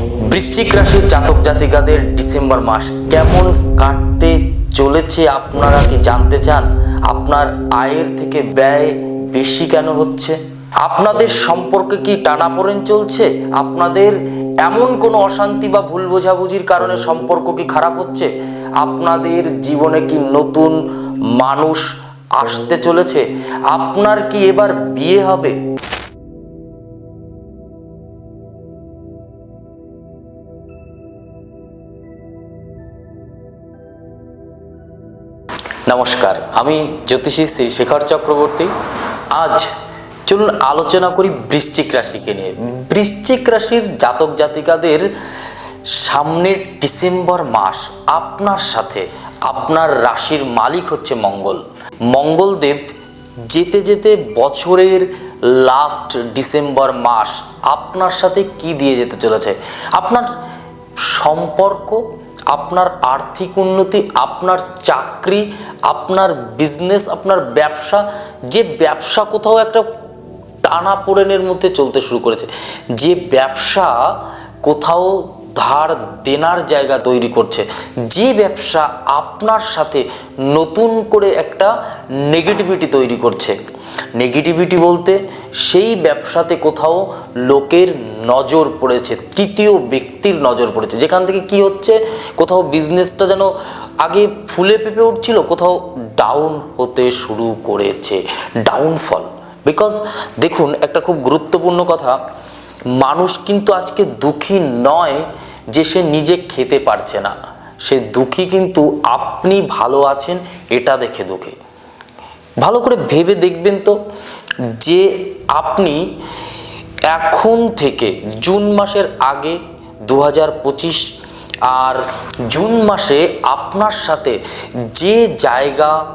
বৃশ্চিক রাশির জাতক জাতিকাদের ডিসেম্বর মাস কেমন কাটতে চলেছে আপনারা কি জানতে চান? আপনার আয়ের থেকে ব্যয় বেশি কেন হচ্ছে? আপনাদের সম্পর্কে কি টানাপোড়েন চলছে? আপনাদের এমন কোনো অশান্তি বা ভুল বোঝাবুঝির কারণে সম্পর্ক কি খারাপ হচ্ছে? আপনাদের জীবনে কি নতুন মানুষ আসতে চলেছে? আপনার কি এবার বিয়ে হবে? আমি জ্যোতিষী শ্রী শেখর চক্রবর্তী। আজ চলুন আলোচনা করি বৃশ্চিক রাশিকে নিয়ে। বৃশ্চিক রাশির জাতক জাতিকাদের সামনের ডিসেম্বর মাস আপনার সাথে, আপনার রাশির মালিক হচ্ছে মঙ্গল। মঙ্গলদেব যেতে যেতে বছরের লাস্ট ডিসেম্বর মাস আপনার সাথে কি দিয়ে যেতে চলেছে? আপনার সম্পর্ক আপনার আর্থিক উন্নতি, আপনার চাকরি, আপনার বিজনেস আপনার ব্যবসা, যে ব্যবসা কোথাও একটা টানা টানাপোড়েনের মধ্যে চলতে শুরু করেছে। যে ব্যবসা কোথাও ধার দেনার জায়গা তৈরি করছে। যে ব্যবসা আপনার সাথে নতুন করে একটা নেগেটিভিটি তৈরি করছে। নেগেটিভিটি বলতে সেই ব্যবসাতে কোথাও লোকের নজর পড়েছে, তৃতীয় ব্যক্তির নজর পড়েছে। যেখান থেকে কি হচ্ছে, কোথাও বিজনেসটা যেন আগে ফুলে পেঁপে উঠছিল, কোথাও ডাউন হতে শুরু করেছে। ডাউনফল বিকজ দেখুন, একটা খুব গুরুত্বপূর্ণ কথা মানুষ কিন্তু আজকে দুঃখী নয় যে সে নিজে খেতে পারছে না। সে দুঃখী কিন্তু আপনি ভালো আছেন, এটা দেখে দুঃখী। ভালো করে ভেবে দেখবেন তো যে আপনি এখন থেকে জুন মাসের আগে দু আর জুন মাসে আপনার সাথে যে জায়গা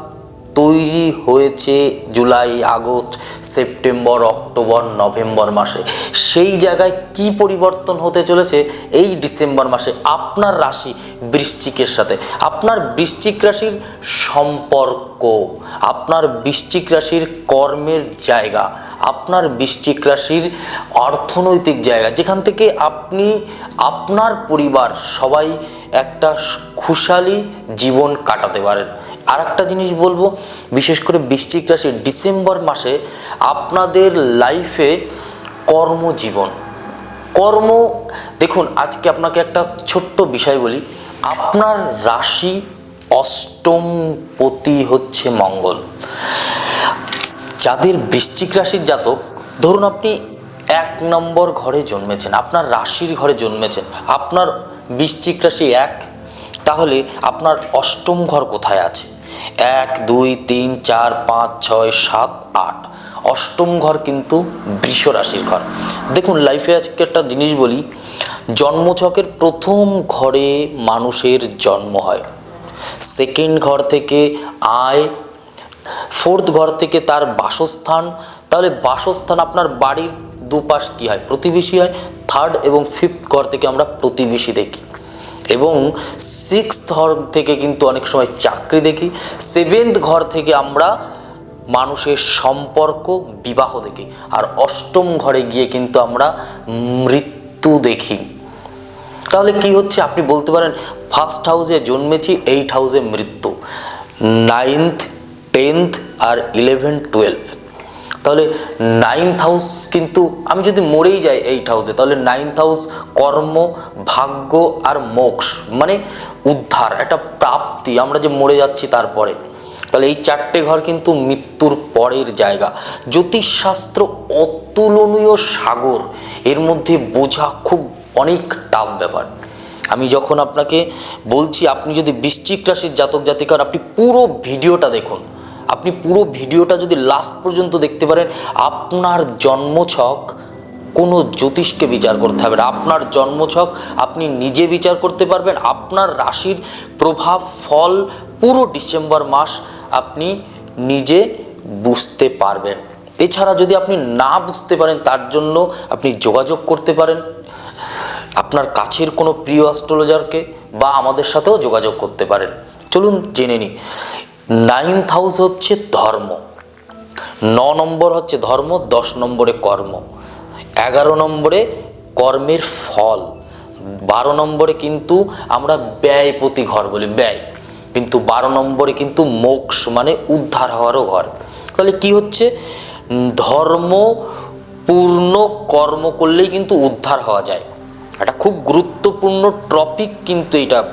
তৈরি হয়েছে July, August, September, October, November মাসে। সেই জায়গায় কি পরিবর্তন হতে চলেছে? এই ডিসেম্বর মাসে আপনার রাশি বৃশ্চিকের সাথে। আপনার বৃশ্চিক রাশির সম্পর্ক, আপনার বৃশ্চিক রাশির কর্মের জায়গা, আপনার বৃশ্চিক রাশির অর্থনৈতিক জায়গা। যেখান থেকে আপনি, আপনার পরিবার সবাই একটা খুশালি জীবন কাটাতে পারেন। আর একটা জিনিস বলব, বিশেষ করে বৃশ্চিক রাশি, ডিসেম্বর মাসে আপনাদের লাইফে কর্মজীবন। কর্ম, দেখুন, আজকে আপনাকে একটা ছোট্ট বিষয় বলি। আপনার রাশি অষ্টম পতি হচ্ছে মঙ্গল। যাদের বৃশ্চিক রাশির জাতক, ধরুন আপনি এক নম্বর ঘরে জন্মেছেন, আপনার রাশির ঘরে জন্মেছেন, আপনার বৃশ্চিক রাশি এক, তাহলে আপনার অষ্টম ঘর কোথায় আছে? এক, দুই, তিন, চার, পাঁচ, ছয়, সাত, আট। অষ্টম ঘর কিন্তু বৃষ রাশির ঘর। দেখুন লাইফে আজকে একটা জিনিস বলি, জন্মছকের প্রথম ঘরে মানুষের জন্ম হয়। সেকেন্ড ঘর থেকে আয় ফোর্থ ঘর থেকে তার বাসস্থান। তাহলে বাসস্থান আপনার বাড়ির দুপাশ কী হয়? প্রতিবেশী হয়। থার্ড এবং ফিফথ ঘর থেকে আমরা প্রতিবেশী দেখি। এবং সিক্স ঘর থেকে কিন্তু অনেক সময় চাকরি দেখি সেভেন্থ ঘর থেকে আমরা মানুষের সম্পর্ক, বিবাহ দেখি, আর অষ্টম ঘরে গিয়ে কিন্তু আমরা মৃত্যু দেখি। তাহলে কি হচ্ছে? আপনি বলতে পারেন ফার্স্ট হাউসে জন্মেছি এইট হাউসে মৃত্যু নাইনথ টেন্থ আর ইলেভেন টুয়েলভ তাহলে নাইনথ হাউস কিন্তু আমি যদি মরেই যাই এইট হাউসে তাহলে নাইনথ হাউস কর্ম, ভাগ্য আর মোক্ষ মানে উদ্ধার, একটা প্রাপ্তি, আমরা যে মরে যাচ্ছি তারপরে। তাহলে এই চারটে ঘর কিন্তু মৃত্যুর পরের জায়গা। জ্যোতিষশাস্ত্র অতুলনীয় সাগর, এর মধ্যে বোঝা খুব অনেক টাফ ব্যাপার। আমি যখন আপনাকে বলছি, আপনি যদি বৃশ্চিক রাশির জাতক জাতিকার, আপনি পুরো ভিডিওটা দেখুন। আপনি পুরো ভিডিওটা যদি লাস্ট পর্যন্ত দেখতে পারেন, আপনার জন্মছক কোনো জ্যোতিষকে বিচার করতে হবে না। আপনার জন্মছক আপনি নিজে বিচার করতে পারবেন, আপনার রাশির প্রভাব, ফল পুরো ডিসেম্বর মাস আপনি নিজে বুঝতে পারবেন। এছাড়া যদি আপনি না বুঝতে পারেন, তার জন্য আপনি যোগাযোগ করতে পারেন। আপনার কাছের কোনো প্রিয় অ্যাস্ট্রোলজারকে বা আমাদের সাথেও যোগাযোগ করতে পারেন। চলুন জেনে নিই। নাইন্থ হাউস হচ্ছে ধর্ম। ন নম্বর হচ্ছে ধর্ম, দশ নম্বরে কর্ম। এগারো নম্বরে কর্মের ফল। বারো নম্বরে কিন্তু আমরা ব্যয় প্রতি ঘর বলি, ব্যয়। কিন্তু বারো নম্বরে কিন্তু মোক্ষ মানে উদ্ধার হওয়ারও ঘর। তাহলে কি হচ্ছে? ধর্ম পূর্ণ কর্ম করলেই কিন্তু উদ্ধার হওয়া যায়। একটা খুব গুরুত্বপূর্ণ টপিক কিন্তু এটা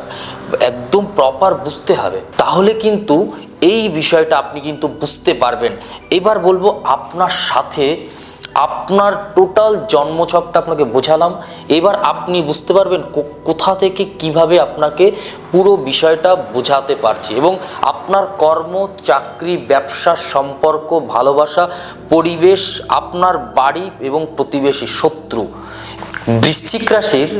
একদম প্রপার বুঝতে হবে। তাহলে কিন্তু এই বিষয়টা আপনি কিন্তু বুঝতে পারবেন। এবার বলব আপনার সাথে আপনার টোটাল জন্মছকটা আপনাকে বোঝালাম। এবার আপনি বুঝতে পারবেন কোথা থেকে কীভাবে আপনাকে পুরো বিষয়টা বোঝাতে পারছি এবং আপনার কর্ম, চাকরি, ব্যবসা সম্পর্ক, ভালোবাসা, পরিবেশ, আপনার বাড়ি এবং প্রতিবেশী, শত্রু। বৃশ্চিক রাশির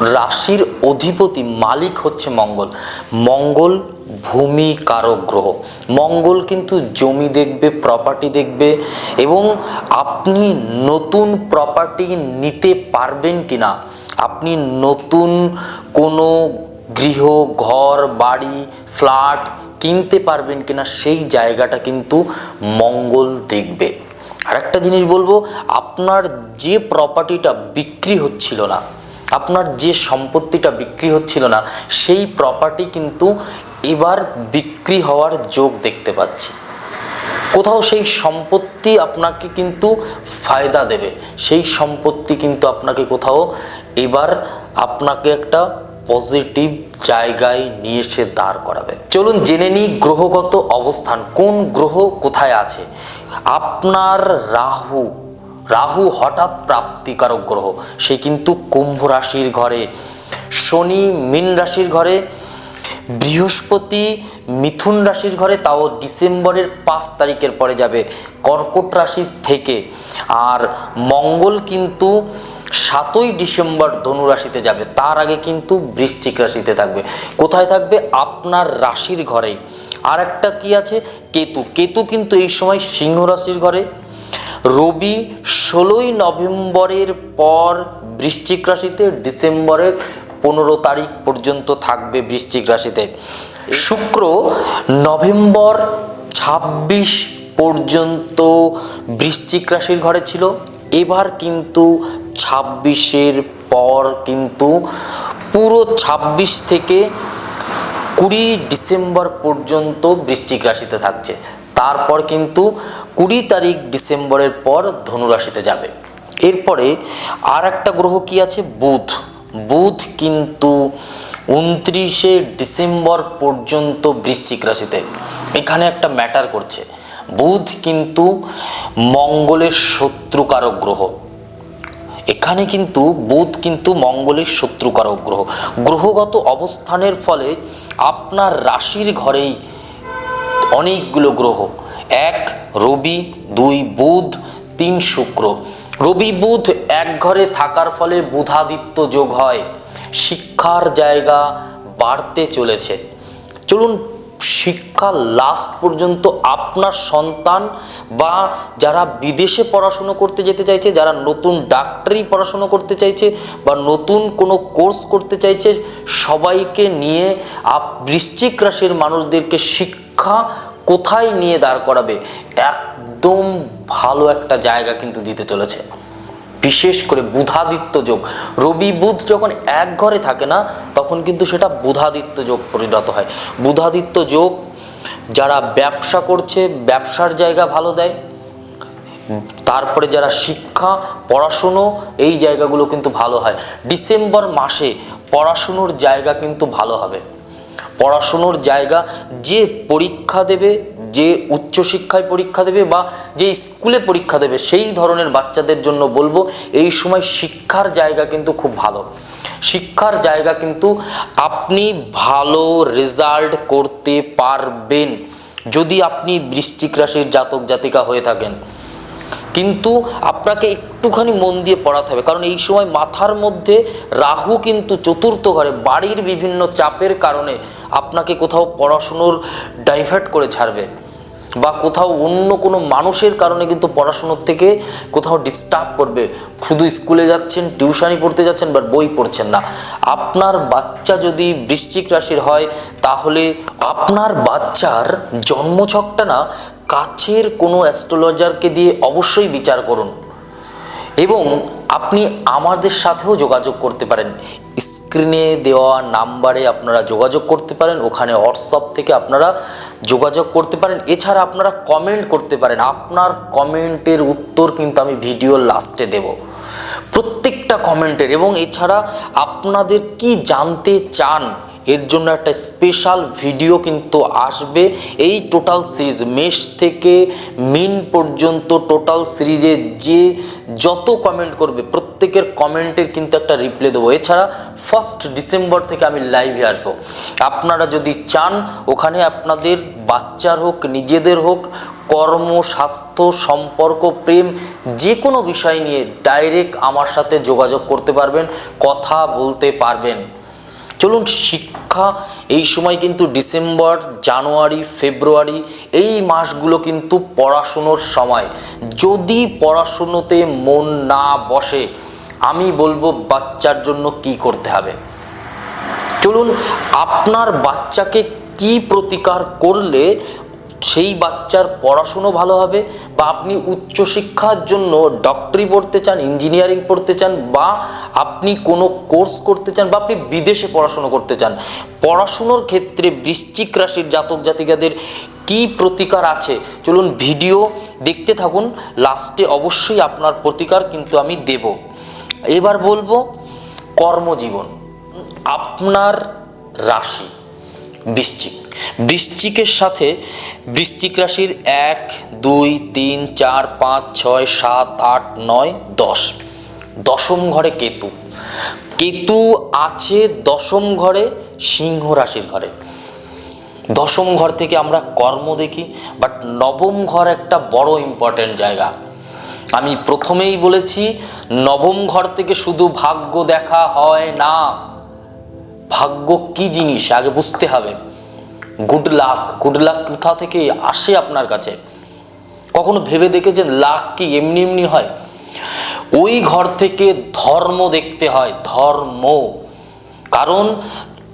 রাশির অধিপতি মালিক হচ্ছে মঙ্গল। মঙ্গল ভূমি কারক গ্রহ। মঙ্গল কিন্তু জমি দেখবে প্রপার্টি দেখবে এবং আপনি নতুন প্রপার্টি নিতে পারবেন কি না আপনি নতুন কোনো গৃহ, ঘর, বাড়ি ফ্ল্যাট কিনতে পারবেন কিনা সেই জায়গাটা কিন্তু মঙ্গল দেখবে। আরেকটা জিনিস বলব, আপনার যে প্রপার্টিটা বিক্রি হচ্ছিল না আপনার যে সম্পত্তিটা বিক্রি হচ্ছিল না, সেই প্রপার্টি কিন্তু এবার বিক্রি হওয়ার যোগ দেখতে পাচ্ছি। কোথাও সেই সম্পত্তি আপনাকে কিন্তু ফায়দা দেবে, সেই সম্পত্তি কিন্তু আপনাকে কোথাও এবার আপনাকে একটা পজিটিভ জায়গায় নিয়ে এসে দাঁড় করাবে। চলুন জেনে নিই গ্রহগত অবস্থান, কোন গ্রহ কোথায় আছে? আপনার রাহু রাহু হঠাৎ প্রাপ্তিকারক গ্রহ। সে কিন্তু কুম্ভ রাশির ঘরে, শনি মীন রাশির ঘরে, বৃহস্পতি মিথুন রাশির ঘরে, তাও ডিসেম্বরের পাঁচ তারিখের পরে যাবে কর্কট রাশি থেকে। আর মঙ্গল কিন্তু সাতই ডিসেম্বর ধনু রাশিতে যাবে, তার আগে কিন্তু বৃশ্চিক রাশিতে থাকবে। কোথায় থাকবে? আপনার রাশির ঘরে। আর একটা কি আছে? কেতু। কেতু কিন্তু এই সময় সিংহ রাশির ঘরে। রবি ষোলোই নভেম্বরের পর বৃশ্চিক রাশিতে, ডিসেম্বরের পনেরো তারিখ পর্যন্ত থাকবে বৃশ্চিক রাশিতে। শুক্র নভেম্বর ছাব্বিশ পর্যন্ত বৃশ্চিক রাশির ঘরে ছিল। এবার কিন্তু ছাব্বিশের পর কিন্তু পুরো ছাব্বিশ থেকে কুড়ি ডিসেম্বর পর্যন্ত বৃশ্চিক রাশিতে থাকছে। তারপর কিন্তু কুড়ি তারিখ ডিসেম্বরের পর ধনুরাশিতে যাবে। এরপরে আর একটা গ্রহ কি আছে? বুধ। বুধ কিন্তু উনত্রিশে ডিসেম্বর পর্যন্ত বৃশ্চিক রাশিতে। এখানে একটা ম্যাটার করছে। বুধ কিন্তু মঙ্গলের শত্রুকারক গ্রহ। এখানে কিন্তু বুধ কিন্তু মঙ্গলের শত্রুকারক গ্রহ। গ্রহগত অবস্থানের ফলে আপনার রাশির ঘরেই অনেকগুলো গ্রহ। এক রবি, দুই বুধ, তিন শুক্র। রবি বুধ এক ঘরে থাকার ফলে বুধাদিত্য যোগ হয়। শিক্ষার জায়গা বাড়তে চলেছে। চলুন, শিক্ষা লাস্ট পর্যন্ত আপনার সন্তান বা যারা বিদেশে পড়াশুনো করতে যেতে চাইছে, যারা নতুন ডাক্তারি পড়াশুনো করতে চাইছে বা নতুন কোনো কোর্স করতে চাইছে, সবাইকে নিয়ে আপ বৃশ্চিক রাশির মানুষদেরকে শিক্ষা কোথায় নিয়ে দাঁড় করাবে, একদম ভালো একটা জায়গা কিন্তু দিতে চলেছে। বিশেষ করে বুধাদিত্য যোগ। রবি বুধ যখন এক ঘরে থাকে না, তখন কিন্তু সেটা বুধাদিত্য যোগ পরিণত হয়। বুধাদিত্য যোগ যারা ব্যবসা করছে, ব্যবসার জায়গা ভালো দেয়, তারপরে যারা শিক্ষা, পড়াশুনো, এই জায়গাগুলো কিন্তু ভালো হয়। ডিসেম্বর মাসে পড়াশুনোর জায়গা কিন্তু ভালো হবে। পড়াশুনোর জায়গা যে পরীক্ষা দেবে, যে উচ্চশিক্ষায় পরীক্ষা দেবে বা যে স্কুলে পরীক্ষা দেবে, সেই ধরনের বাচ্চাদের জন্য বলব, এই সময় শিক্ষার জায়গা কিন্তু খুব ভালো। শিক্ষার জায়গা কিন্তু আপনি ভালো রেজাল্ট করতে পারবেন। যদি আপনি বৃশ্চিক রাশির জাতক জাতিকা হয়ে থাকেন কিন্তু আপনাকে একটুখানি মন দিয়ে পড়াতে হবে। কারণ এই সময় মাথার মধ্যে রাহু কিন্তু চতুর্থ ঘরে, বাড়ির বিভিন্ন চাপের কারণে আপনাকে কোথাও পড়াশুনোর ডাইভার্ট করে ছাড়বে বা কোথাও অন্য কোনো মানুষের কারণে কিন্তু পড়াশুনোর থেকে কোথাও ডিস্টার্ব করবে। শুধু স্কুলে যাচ্ছেন টিউশনি পড়তে যাচ্ছেন বাট বই পড়ছেন না। আপনার বাচ্চা যদি বৃশ্চিক রাশির হয়, তাহলে আপনার বাচ্চার জন্মছকটা না কাছের কোনো অ্যাস্ট্রোলজারকে দিয়ে অবশ্যই বিচার করুন। এবং আপনি আমাদের সাথেও যোগাযোগ করতে পারেন। স্ক্রিনে দেওয়া নাম্বারে আপনারা যোগাযোগ করতে পারেন। ওখানে হোয়াটসঅ্যাপ থেকে আপনারা যোগাযোগ করতে পারেন। এছাড়া আপনারা কমেন্ট করতে পারেন। আপনার কমেন্টের উত্তর কিন্তু আমি ভিডিও লাস্টে দেব। প্রত্যেকটা কমেন্টের। এবং এছাড়া আপনাদের কি জানতে চান এর জন্য একটা স্পেশাল ভিডিও কিন্তু আসবে। এই টোটাল সিরিজ মেশ থেকে মিন পর্যন্ত টোটাল সিরিজে যে যত কমেন্ট করবে, প্রত্যেকের কমেন্টের কিন্তু একটা রিপ্লাই দেবো। এছাড়া ফার্স্ট ডিসেম্বর থেকে আমি লাইভে আসব। আপনারা যদি চান, ওখানে আপনাদের বাচ্চার হোক, নিজেদের হোক, কর্ম, স্বাস্থ্য, সম্পর্ক, প্রেম, যে কোনো বিষয় নিয়ে ডাইরেক্ট আমার সাথে যোগাযোগ করতে পারবেন, কথা বলতে পারবেন। চলুন শিক্ষা, এই সময় কিন্তু ডিসেম্বর, জানুয়ারি, ফেব্রুয়ারি, এই মাসগুলো কিন্তু পড়াশুনোর সময়। যদি পড়াশুনোতে মন না বসে, আমি বলব বাচ্চার জন্য কি করতে হবে? চলুন, আপনার বাচ্চাকে কি প্রতিকার করলে সেই বাচ্চার পড়াশুনো ভালো হবে বা আপনি উচ্চশিক্ষার জন্য ডক্টরি পড়তে চান ইঞ্জিনিয়ারিং পড়তে চান বা আপনি কোনো কোর্স করতে চান বা আপনি বিদেশে পড়াশুনো করতে চান, পড়াশুনোর ক্ষেত্রে বৃশ্চিক রাশির জাতক জাতিকাদের কি প্রতিকার আছে? চলুন ভিডিও দেখতে থাকুন লাস্টে অবশ্যই আপনার প্রতিকার কিন্তু আমি দেব। এবার বলব কর্মজীবন, আপনার রাশি বৃশ্চিক। বৃশ্চিকের সাথে বৃশ্চিক রাশির এক, দুই, তিন, চার, পাঁচ, ছয়, সাত, আট, নয়, দশ। দশম ঘরে কেতু। কেতু আছে দশম ঘরে, সিংহ রাশির ঘরে। দশম ঘর থেকে আমরা কর্ম দেখি, বাট নবম ঘর একটা বড় ইম্পর্ট্যান্ট জায়গা। আমি প্রথমেই বলেছি, নবম ঘর থেকে শুধু ভাগ্য দেখা হয় না। ভাগ্য কি জিনিস? আগে বুঝতে হবে। গুড লাক গুড লাক কোথা থেকে আসে আপনার কাছে? কখনো ভেবে দেখেছেন লাক কি এমনি এমনি হয়? ওই ঘর থেকে ধর্ম দেখতে হয়, ধর্ম। কারণ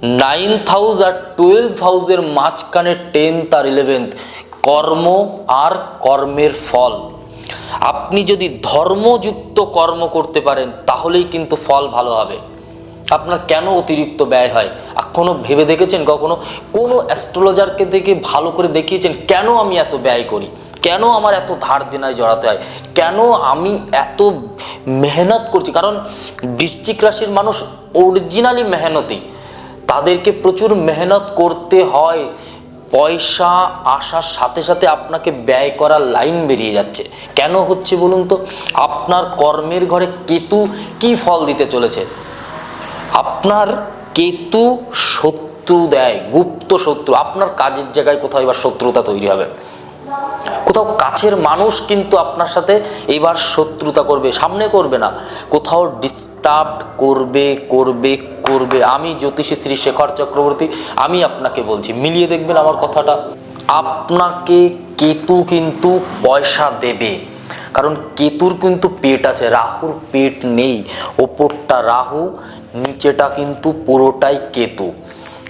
নাইন্থ হাউস আর টুয়েলভ হাউসের মাঝখানে টেন্থ আর ইলেভেন্থ কর্ম আর কর্মের ফল। আপনি যদি ধর্মযুক্ত কর্ম করতে পারেন, তাহলেই কিন্তু ফল ভালো হবে। আপনার কেন অতিরিক্ত ব্যয় হয়? এখনও ভেবে দেখেছেন কখনো? কোনো অ্যাস্ট্রোলজারকে দেখে ভালো করে দেখিয়েছেন, কেন আমি এত ব্যয় করি? কেন আমার এত ধার দেনায় জড়াতে হয়? কেন আমি এত মেহনত করছি? কারণ বৃশ্চিক রাশির মানুষ অরিজিনালি মেহনতি। তাদেরকে প্রচুর মেহনত করতে হয়। পয়সা আসার সাথে সাথে আপনাকে ব্যয় করার লাইন বেরিয়ে যাচ্ছে। কেন হচ্ছে বলুন তো? আপনার কর্মের ঘরে কেতু কি ফল দিতে চলেছে? আপনার কেতু শত্রু দেয়, গুপ্ত শত্রু। আপনার কাজের জায়গায় কোথাও এবার শত্রুতা তৈরি হবে। কোথাও কাছের মানুষ কিন্তু আপনার সাথে এবার শত্রুতা করবে, সামনে করবে না। কোথাও ডিস্টার্ব করবে করবে করবে। আমি জ্যোতিষী শ্রী শেখর চক্রবর্তী, আমি আপনাকে বলছি, মিলিয়ে দেখবেন আমার কথাটা। আপনাকে কেতু কিন্তু পয়সা দেবে, কারণ কেতুর কিন্তু পেট আছে, রাহুর পেট নেই। ওপরটা রাহু নিচেটা কিন্তু পুরোটাই কেতু।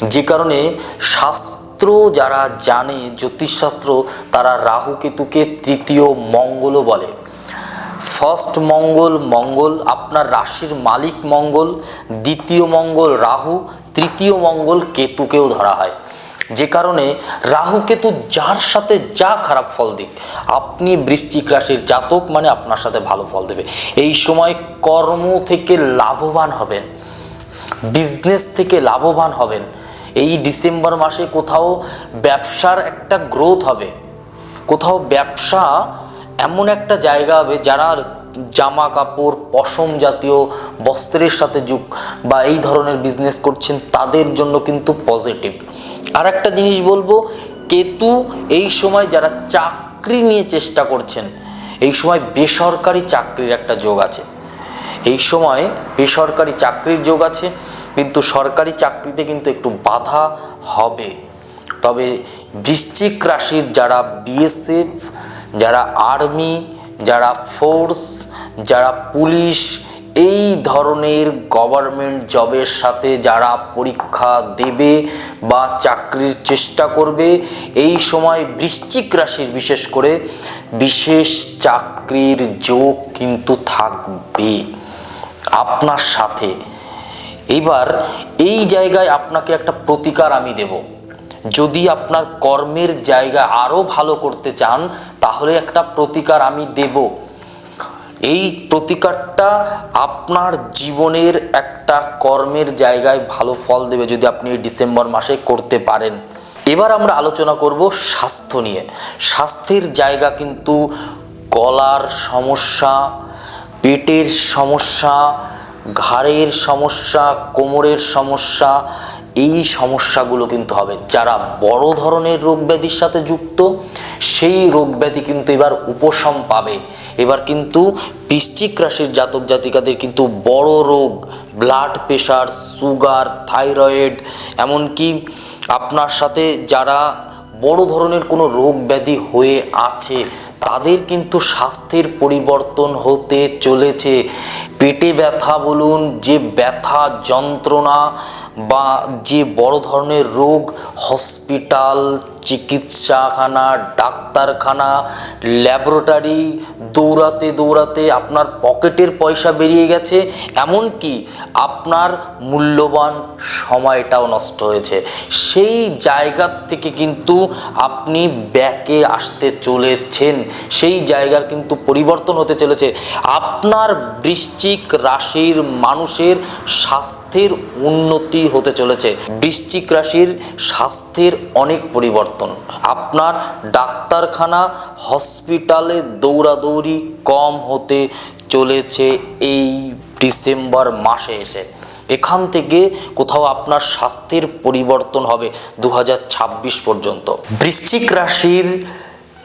যে কারণে শাস্ত্র যারা জানে, জ্যোতিষশাস্ত্র, তারা রাহু কেতুকে তৃতীয় মঙ্গলও বলে। ফার্স্ট মঙ্গল মঙ্গল, আপনার রাশির মালিক মঙ্গল, দ্বিতীয় মঙ্গল রাহু, তৃতীয় মঙ্গল কেতুকেও ধরা হয়। যে কারণে রাহু কেতু যার সাথে যা খারাপ ফল দিক, আপনি বৃশ্চিক রাশির জাতক মানে আপনার সাথে ভালো ফল দেবে। এই সময় কর্ম থেকে লাভবান হবেন। বিজনেস থেকে লাভবান হবেন। এই ডিসেম্বর মাসে কোথাও ব্যবসার একটা গ্রোথ হবে। কোথাও ব্যবসা এমন একটা জায়গা হবে যারা জামা কাপড় পশম জাতীয় বস্ত্রের সাথে যুগ বা এই ধরনের বিজনেস করছেন, তাদের জন্য কিন্তু পজিটিভ আর একটা জিনিস বলব, কেতু এই সময় যারা চাকরি নিয়ে চেষ্টা করছেন, এই সময় বেসরকারি চাকরির একটা যোগ আছে। এই সময় বেসরকারি চাকরির যোগ আছে, কিন্তু সরকারি চাকরিতে কিন্তু একটু বাধা হবে। তবে বৃশ্চিক রাশির যারা বিএসএফ যারা আর্মি যারা ফোর্স যারা পুলিশ এই ধরনের গভর্নমেন্ট জবের সাথে যারা পরীক্ষা দেবে বা চাকরির চেষ্টা করবে, এই সময় বৃশ্চিক রাশির বিশেষ করে বিশেষ চাকরির যোগ কিন্তু থাকবে। আপনার সাথে। এবার এই জায়গায় আপনাকে একটা প্রতিকার আমি দেব। যদি আপনার কর্মের জায়গা আরও ভালো করতে চান, তাহলে একটা প্রতিকার আমি দেব। এই প্রতিকারটা আপনার জীবনের একটা কর্মের জায়গায় ভালো ফল দেবে যদি আপনি ডিসেম্বর মাসে করতে পারেন। এবার আমরা আলোচনা করব স্বাস্থ্য নিয়ে। স্বাস্থ্যের জায়গা কিন্তু গলার সমস্যা পেটের সমস্যা, ঘাড়ের সমস্যা, কোমরের সমস্যা, এই সমস্যাগুলো কিন্তু হবে। যারা বড় ধরনের রোগ ব্যাধির সাথে যুক্ত, সেই রোগ ব্যাধি কিন্তু এবার উপশম পাবে। এবার কিন্তু বৃশ্চিক রাশির জাতক জাতিকাদের কিন্তু বড় রোগ ব্লাড প্রেশার সুগার থাইরয়েড এমনকি আপনার সাথে যারা বড় ধরনের কোনো রোগ ব্যাধি হয়ে আছে তাদের কিন্তু স্বাস্থ্যের পরিবর্তন হতে চলেছে। পেটে ব্যথা বলুন যে ব্যথা যন্ত্রণা বা যে বড় ধরনের রোগ, হসপিটাল, চিকিৎসাখানা, ডাক্তারখানা, ল্যাবরেটরি, দৌড়াতে দৌড়াতে আপনার পকেটের পয়সা বেরিয়ে গেছে, এমনকি আপনার মূল্যবান সময়টাও নষ্ট হয়েছে। সেই জায়গার থেকে কিন্তু আপনি ব্যাকে আসতে চলেছেন। সেই জায়গার কিন্তু পরিবর্তন হতে চলেছে। আপনার বৃশ্চিক রাশির মানুষের স্বাস্থ্যের উন্নতি হতে চলেছে। বৃশ্চিক রাশির স্বাস্থ্যের অনেক পরিবর্তন। আপনার ডাক্তারখানা, হসপিটালে দৌড়াদৌড়ি কম হতে চলেছে এই ডিসেম্বর মাসে এসে। এখান থেকে কোথাও আপনার স্বাস্থ্যের পরিবর্তন হবে দু হাজার ছাব্বিশ পর্যন্ত। বৃশ্চিক রাশির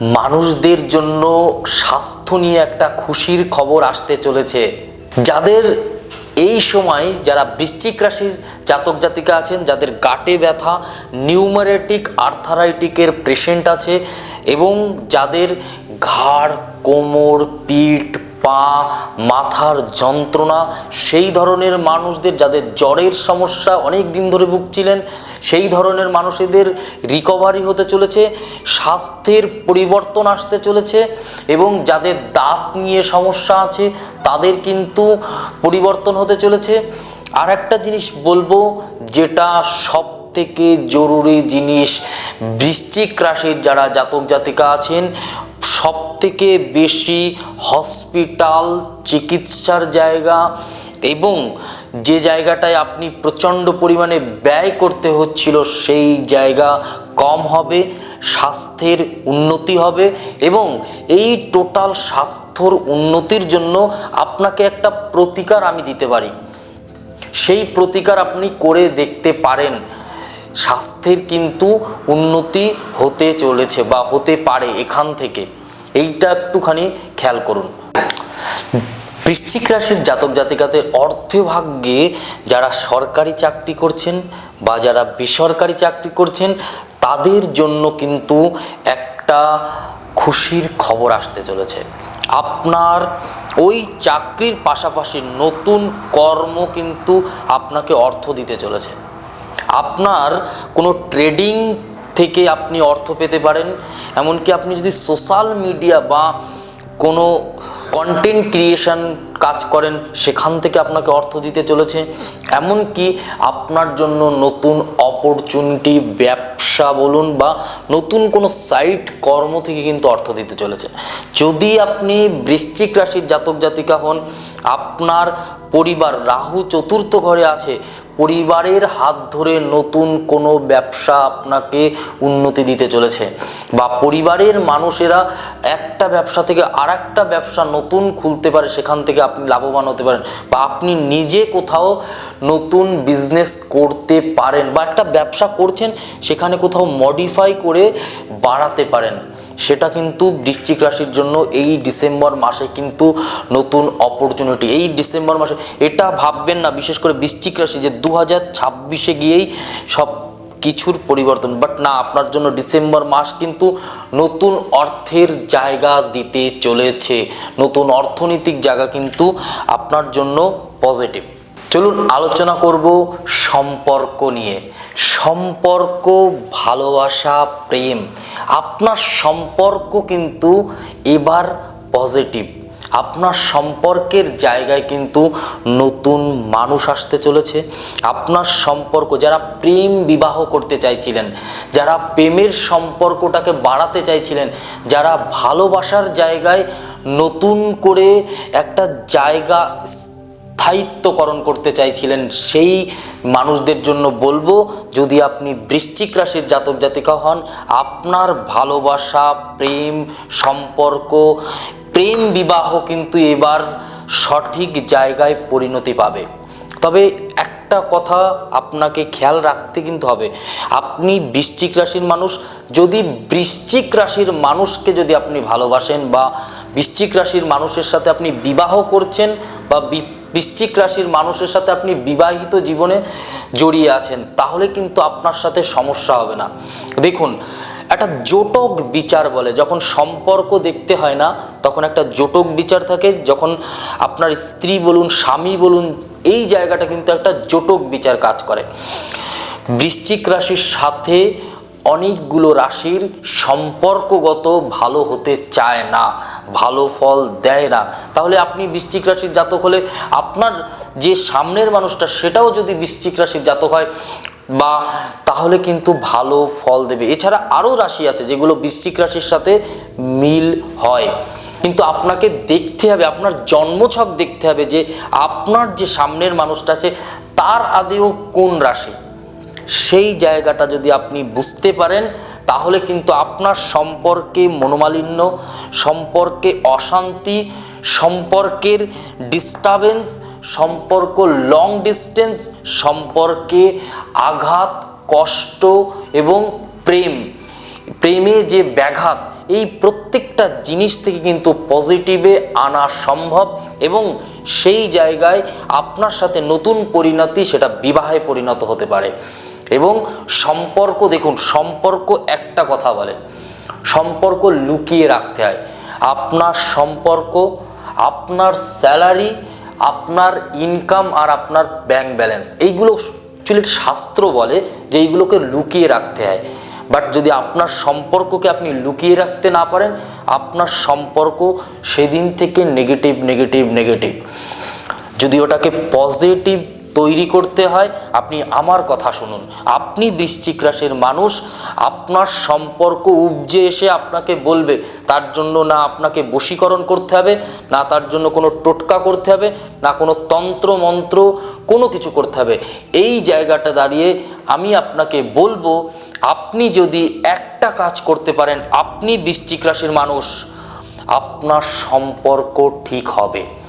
মানুষদের জন্য স্বাস্থ্য নিয়ে একটা খুশির খবর আসতে চলেছে। যাদের এই সময় যারা বৃশ্চিক রাশির জাতক জাতিকা আছেন, যাদের গাটে ব্যথা, নিউমারেটিক আর্থারাইটিকের পেশেন্ট আছে এবং যাদের ঘাড়, কোমর, পিঠ পা, মাথার যন্ত্রণা, সেই ধরনের মানুষদের যাদের জ্বরের সমস্যা অনেক দিন ধরে ভুগছিলেন, সেই ধরনের মানুষদের রিকভারি হতে চলেছে, স্বাস্থ্যের পরিবর্তন আসতে চলেছে এবং যাদের দাঁত নিয়ে সমস্যা আছে, তাদের কিন্তু পরিবর্তন হতে চলেছে। আর একটা জিনিস বলব, যেটা সব থেকে জরুরি জিনিস বৃশ্চিক রাশির যারা জাতক জাতিকা আছেন সব থেকে বেশি হসপিটাল, চিকিৎসার জায়গা এবং যে জায়গাটায় আপনি প্রচণ্ড পরিমাণে ব্যয় করতে হচ্ছিল সেই জায়গা কম হবে, স্বাস্থ্যের উন্নতি হবে এবং এই টোটাল স্বাস্থ্যর উন্নতির জন্য আপনাকে একটা প্রতিকার আমি দিতে পারি। সেই প্রতিকার আপনি করে দেখতে পারেন। স্বাস্থ্যের কিন্তু উন্নতি হতে চলেছে বা হতে পারে এখান থেকে। এইটা একটুখানি খেয়াল করুন। বৃশ্চিক রাশির জাতক জাতিকাতে অর্থভাগ্যে যারা সরকারি চাকরি করছেন বা যারা বেসরকারি চাকরি করছেন, তাদের জন্য কিন্তু একটা খুশির খবর আসতে চলেছে। আপনার ওই চাকরির পাশাপাশি নতুন কর্ম কিন্তু আপনাকে অর্থ দিতে চলেছে। আপনার কোনো ট্রেডিং থেকে আপনি অর্থ পেতে পারেন, এমনকি আপনি যদি সোশ্যাল মিডিয়া বা কোনো কন্টেন্ট ক্রিয়েশন কাজ করেন, সেখান থেকে আপনাকে অর্থ দিতে চলেছে। এমনকি আপনার জন্য নতুন অপরচুনিটি ব্যবসা বলুন বা নতুন কোনো সাইট কর্ম থেকে কিন্তু অর্থ দিতে চলেছে। যদি আপনি বৃশ্চিক রাশির জাতক জাতিকা হন, আপনার পরিবার রাহু চতুর্থ ঘরে আছে পরিবারের হাত ধরে নতুন কোনো ব্যবসা আপনাকে উন্নতি দিতে চলেছে বা পরিবারের মানুষেরা একটা ব্যবসা থেকে আর একটা ব্যবসা নতুন খুলতে পারে, সেখান থেকে আপনি লাভবান হতে পারেন বা আপনি নিজে কোথাও নতুন বিজনেস করতে পারেন বা একটা ব্যবসা করছেন, সেখানে কোথাও মডিফাই করে বাড়াতে পারেন। সেটা কিন্তু বৃশ্চিক রাশির জন্য এই ডিসেম্বর মাসে কিন্তু নতুন অপরচুনিটি এই ডিসেম্বর মাসে এটা ভাববেন না, বিশেষ করে বৃশ্চিক রাশি যে দু হাজার ছাব্বিশে গিয়েই সব কিছুর পরিবর্তন। বাট না, আপনার জন্য ডিসেম্বর মাস কিন্তু নতুন অর্থের জায়গা দিতে চলেছে। নতুন অর্থনৈতিক জায়গা কিন্তু আপনার জন্য পজিটিভ চলুন আলোচনা করব সম্পর্ক নিয়ে। সম্পর্ক, ভালোবাসা, প্রেম। আপনার সম্পর্ক কিন্তু এবার পজিটিভ। আপনার সম্পর্কের জায়গায় কিন্তু নতুন মানুষ আসতে চলেছে। আপনার সম্পর্ক, যারা প্রেম বিবাহ করতে চাইছিলেন, যারা প্রেমের সম্পর্কটাকে বাড়াতে চাইছিলেন, যারা ভালোবাসার জায়গায় নতুন করে একটা জায়গা স্থায়িত্বকরণ করতে চাইছিলেন, সেই মানুষদের জন্য বলব, যদি আপনি বৃশ্চিক রাশির জাতক জাতিকা হন, আপনার ভালোবাসা, প্রেম, সম্পর্ক, প্রেম বিবাহ কিন্তু এবার সঠিক জায়গায় পরিণতি পাবে। তবে একটা কথা আপনাকে খেয়াল রাখতে কিন্তু হবে, আপনি বৃশ্চিক রাশির মানুষ, যদি বৃশ্চিক রাশির মানুষকে যদি আপনি ভালোবাসেন বা বৃশ্চিক রাশির মানুষের সাথে আপনি বিবাহ করছেন বা বৃশ্চিক রাশির মানুষের সাথে আপনি বিবাহিত জীবনে জড়িয়ে আছেন, তাহলে কিন্তু আপনার সাথে সমস্যা হবে না। দেখুন, একটা জোটক বিচার বলে, যখন সম্পর্ক দেখতে হয় না, তখন একটা জোটক বিচার থাকে, যখন আপনার স্ত্রী বলুন, স্বামী বলুন, এই জায়গাটা কিন্তু একটা জোটক বিচার কাজ করে। বৃশ্চিক রাশির সাথে অনেকগুলো রাশির সম্পর্কগত ভালো হতে চায় না। ভালো ফল দেয় না। তাহলে আপনি বৃশ্চিক রাশির জাতক হলে আপনার যে সামনের মানুষটা, সেটাও যদি বৃশ্চিক রাশির জাতক হয়, বা তাহলে কিন্তু ভালো ফল দেবে। এছাড়া আরও রাশি আছে যেগুলো বৃশ্চিক রাশির সাথে মিল হয়। কিন্তু আপনাকে দেখতে হবে, আপনার জন্মছক দেখতে হবে যে আপনার যে সামনের মানুষটা আছে, তার আদেও কোন রাশি? সেই জায়গাটা যদি আপনি বুঝতে পারেন, তাহলে কিন্তু আপনার সম্পর্কে মনোমালিন্য, সম্পর্কে অশান্তি, সম্পর্কের ডিস্টারবেন্স সম্পর্ক লং ডিস্টেন্স সম্পর্কে আঘাত, কষ্ট এবং প্রেম, প্রেমে যে ব্যাঘাত, এই প্রত্যেকটা জিনিস থেকে কিন্তু পজিটিভে আনা সম্ভব এবং সেই জায়গায় আপনার সাথে নতুন পরিণতি সেটা বিবাহে পরিণত হতে পারে। এবং সম্পর্ক দেখুন, সম্পর্ক একটা কথা বলে। সম্পর্ক লুকিয়ে রাখতে হয়। আপনার সম্পর্ক, আপনার স্যালারি, আপনার ইনকাম আর আপনার ব্যাংক ব্যালেন্স, এইগুলো অ্যাকচুয়ালি শাস্ত্র বলে যে এইগুলোকে লুকিয়ে রাখতে হয়। বাট যদি আপনার সম্পর্ককে আপনি লুকিয়ে রাখতে না পারেন, আপনার সম্পর্ক সেদিন থেকে নেগেটিভ নেগেটিভ নেগেটিভ যদি ওটাকে পজিটিভ তৈরি করতে হয়। আপনি আমার কথা শুনুন। আপনি বৃশ্চিক রাশির মানুষ, আপনার সম্পর্ক উপজে এসে আপনাকে বলবে, তার জন্য না আপনাকে বশীকরণ করতে হবে, না তার জন্য কোনো টোটকা করতে হবে, না কোনো তন্ত্র, মন্ত্র, কোনো কিছু করতে হবে। এই জায়গাটা দাঁড়িয়ে আমি আপনাকে বলব, আপনি যদি একটা কাজ করতে পারেন, আপনি বৃশ্চিক রাশির মানুষ, আপনার সম্পর্ক ঠিক হবে।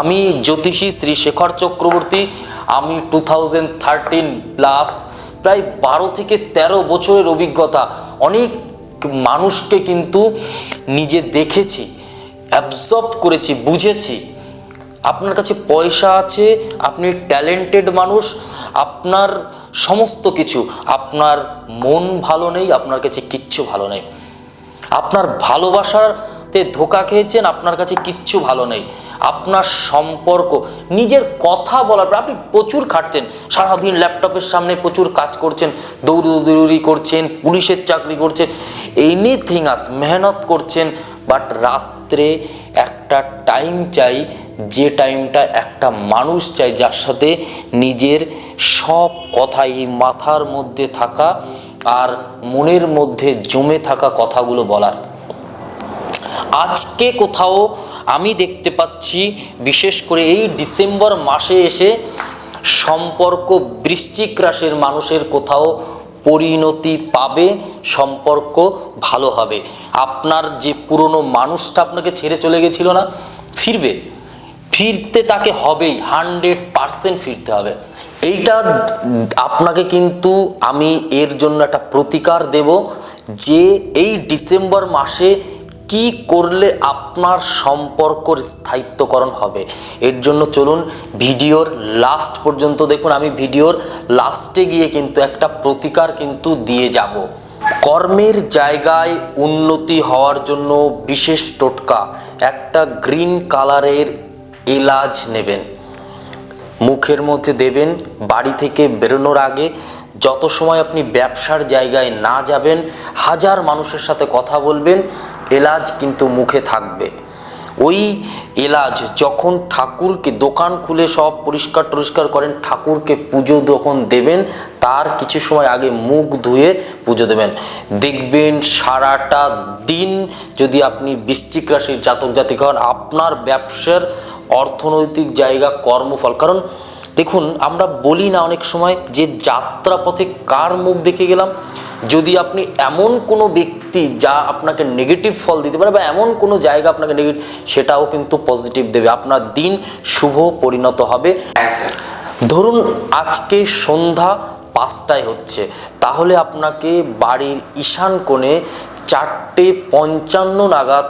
আমি জ্যোতিষী শ্রী শেখর চক্রবর্তী, আমি টু থাউজেন্ড থার্টিন প্লাস প্রায় বারো থেকে ১৩ বছরের অভিজ্ঞতা। অনেক মানুষকে কিন্তু নিজে দেখেছি অ্যাবজর্ব করেছি, বুঝেছি। আপনার কাছে পয়সা আছে, আপনি ট্যালেন্টেড মানুষ, আপনার সমস্ত কিছু, আপনার মন ভালো নেই, আপনার কাছে কিচ্ছু ভালো নেই। আপনার ভালোবাসাতে ধোকা খেয়েছেন, আপনার কাছে কিচ্ছু ভালো নেই। আপনার সম্পর্ক, নিজের কথা বলার পর আপনি প্রচুর খাটছেন। সারাদিন ল্যাপটপের সামনে প্রচুর কাজ করছেন, দৌড়দৌড়ি করছেন, পুলিশের চাকরি করছেন এনিথিং আস মেহনত করছেন বাট রাত্রে একটা টাইম চাই, যে টাইমটা একটা মানুষ চাই, যার সাথে নিজের সব কথাই মাথার মধ্যে থাকা আর মনের মধ্যে জমে থাকা কথাগুলো বলার। আজকে কোথাও আমি দেখতে পাচ্ছি, বিশেষ করে এই ডিসেম্বর মাসে এসে সম্পর্ক বৃশ্চিক রাশির মানুষের কোথাও পরিণতি পাবে, সম্পর্ক ভালো হবে। আপনার যে পুরনো মানুষটা আপনাকে ছেড়ে চলে গেছিল না, ফিরবে। ফিরতে তাকে হবেই, হান্ড্রেড পারসেন্ট ফিরতে হবে। এইটা আপনাকে কিন্তু আমি এর জন্য একটা প্রতিকার দেব যে এই ডিসেম্বর মাসে কি করলে আপনার সম্পর্কর স্থায়িত্বকরণ হবে? এর জন্য চলুন ভিডিওর লাস্ট পর্যন্ত দেখুন। আমি ভিডিওর লাস্টে গিয়ে কিন্তু একটা প্রতিকার কিন্তু দিয়ে যাব। কর্মের জায়গায় উন্নতি হওয়ার জন্য বিশেষ টোটকা, একটা গ্রিন কালারের এলাচ নেবেন। মুখের মধ্যে দেবেন, বাড়ি থেকে বেরোনোর আগে যত সময় আপনি ব্যবসার জায়গায় না যাবেন, হাজার মানুষের সাথে কথা বলবেন এলাচ কিন্তু মুখে থাকবে। ওই এলাচ যখন ঠাকুরকে দোকান খুলে সব পরিষ্কার টরিষ্কার করেন, ঠাকুরকে পুজো যখন দেবেন, তার কিছু সময় আগে মুখ ধুয়ে পুজো দেবেন। দেখবেন সারাটা দিন যদি আপনি বৃশ্চিক রাশির জাতক জাতিক হন, আপনার ব্যবসার অর্থনৈতিক জায়গা, কর্মফল। কারণ দেখুন, আমরা বলি না অনেক সময় যে যাত্রাপথে কার মুখ দেখে গেলাম? যদি আপনি এমন কোনো ব্যক্তি যা আপনাকে নেগেটিভ ফল দিতে পারে বা এমন কোনো জায়গা আপনাকে নেগেটিভ সেটাও কিন্তু পজিটিভ দেবে। আপনার দিন শুভ পরিণত হবে। ধরুন আজকে সন্ধ্যা পাঁচটায় হচ্ছে, তাহলে আপনাকে বাড়ির ঈশান কোণে চারটে পঞ্চান্ন নাগাদ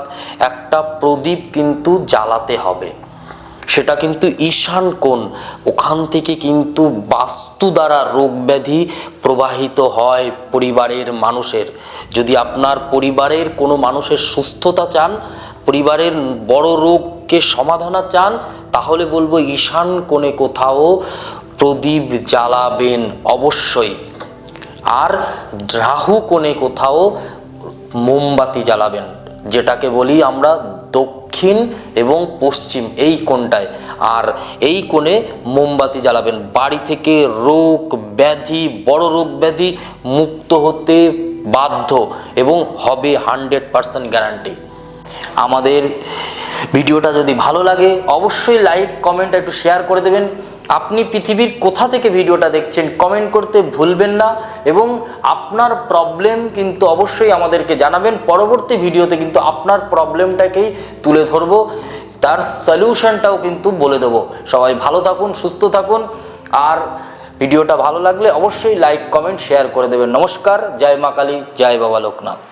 একটা প্রদীপ কিন্তু জ্বালাতে হবে। সেটা কিন্তু ঈশান কোণ। ওখান থেকে কিন্তু বাস্তু দ্বারা রোগ ব্যাধি প্রবাহিত হয় পরিবারের মানুষের। যদি আপনার পরিবারের কোনো মানুষের সুস্থতা চান, পরিবারের বড় রোগকে সমাধান চান, তাহলে বলব ঈশান কোণে কোথাও প্রদীপ জ্বালাবেন অবশ্যই। আর রাহু কোণে কোথাও মোমবাতি জ্বালাবেন, যেটাকে বলি আমরা দক্ষিণ এবং পশ্চিম এই কোণটায়। আর এই কোণে মোমবাতি জ্বালাবেন। বাড়ি থেকে রোগ ব্যাধি, বড় রোগ ব্যাধি মুক্ত হতে বাধ্য এবং হবে হান্ড্রেড পারসেন্ট গ্যারান্টি। আমাদের ভিডিওটা যদি ভালো লাগে, অবশ্যই লাইক, কমেন্ট, একটু শেয়ার করে দেবেন। আপনি পৃথিবীর কোথা থেকে ভিডিওটা দেখছেন কমেন্ট করতে ভুলবেন না এবং আপনার প্রবলেম কিন্তু অবশ্যই আমাদেরকে জানাবেন। পরবর্তী ভিডিওতে কিন্তু আপনার প্রবলেমটাকেই তুলে ধরবো। তার সলিউশনটাও কিন্তু বলে দেবো। সবাই ভালো থাকুন, সুস্থ থাকুন। আর ভিডিওটা ভালো লাগলে অবশ্যই লাইক কমেন্ট শেয়ার করে দেবেন। নমস্কার, জয় মা কালী, জয় বাবা লোকনাথ।